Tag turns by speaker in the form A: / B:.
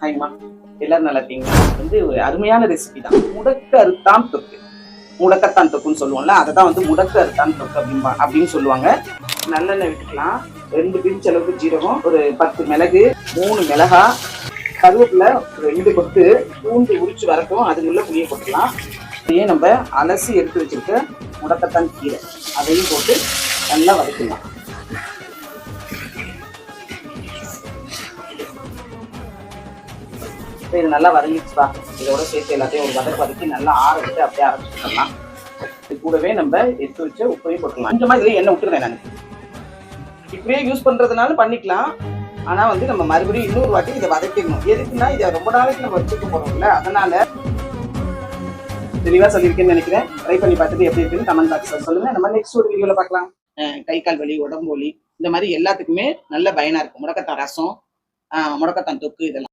A: ஹாய்மா எல்லாரும் நல்லா இருக்கீங்க வந்து ஒரு அருமையான ரெசிபி தான். முடக்கருத்தான் தொக்கு. முடக்கத்தான் தொக்குன்னு சொல்லுவோம்ல அதை தான் வந்து முடக்கருத்தான் தொக்கு அப்படிம்பா அப்படின்னு சொல்லுவாங்க. நல்லெண்ணெய் விட்டுக்கலாம். ரெண்டு பிரிஞ்ச அளவுக்கு ஜீரகம் ஒரு பத்து மிளகு மூணு மிளகா கருவேப்பிலை ஒரு ரெண்டு கொத்து பூண்டு உரிச்சு வரட்டும் அதுக்குள்ளே புளியை போட்டுக்கலாம். இதையே நம்ம அலசி எடுத்து வச்சிருக்க முடக்கத்தான் கீரை. அதையும் போட்டு நல்லா வதக்கலாம். இப்போ இது நல்லா வதங்கிச்சுப்பா இதோட சேர்த்து எல்லாத்தையும் ஒரு வதக்கு வதக்கி நல்லா ஆற விட்டு அப்படியே அரைச்சிக்கலாம் இது கூடவே நம்ம எடுத்து வச்சு உப்பையும் போட்டுக்கலாம். கொஞ்சமாக இதில் எண்ணெய் விட்டுருவேன் நான். இப்படியே யூஸ் பண்ணுறதுனால பண்ணிக்கலாம். ஆனால் வந்து நம்ம மறுபடியும் இன்னொரு வாட்டி இதை வதக்கிடணும். எதுக்குன்னா இதை ரொம்ப நாளைக்கு நம்ம வச்சுக்க போகிறோம்ல அதனால தெளிவாக சொல்லியிருக்கேன்னு நினைக்கிறேன். ட்ரை பண்ணி பார்த்துட்டு எப்படி இருக்குன்னு கமெண்ட் பாக்ஸ்ல சொல்லுங்கள் நம்ம நெக்ஸ்ட் ஒரு வீடியோவில் பார்க்கலாம். கை கால் வலி உடம்பு வலி இந்த மாதிரி எல்லாத்துக்குமே நல்ல பயனாக இருக்கும். முடக்கத்தான் ரசம் முடக்கத்தான் தொக்கு இதெல்லாம்.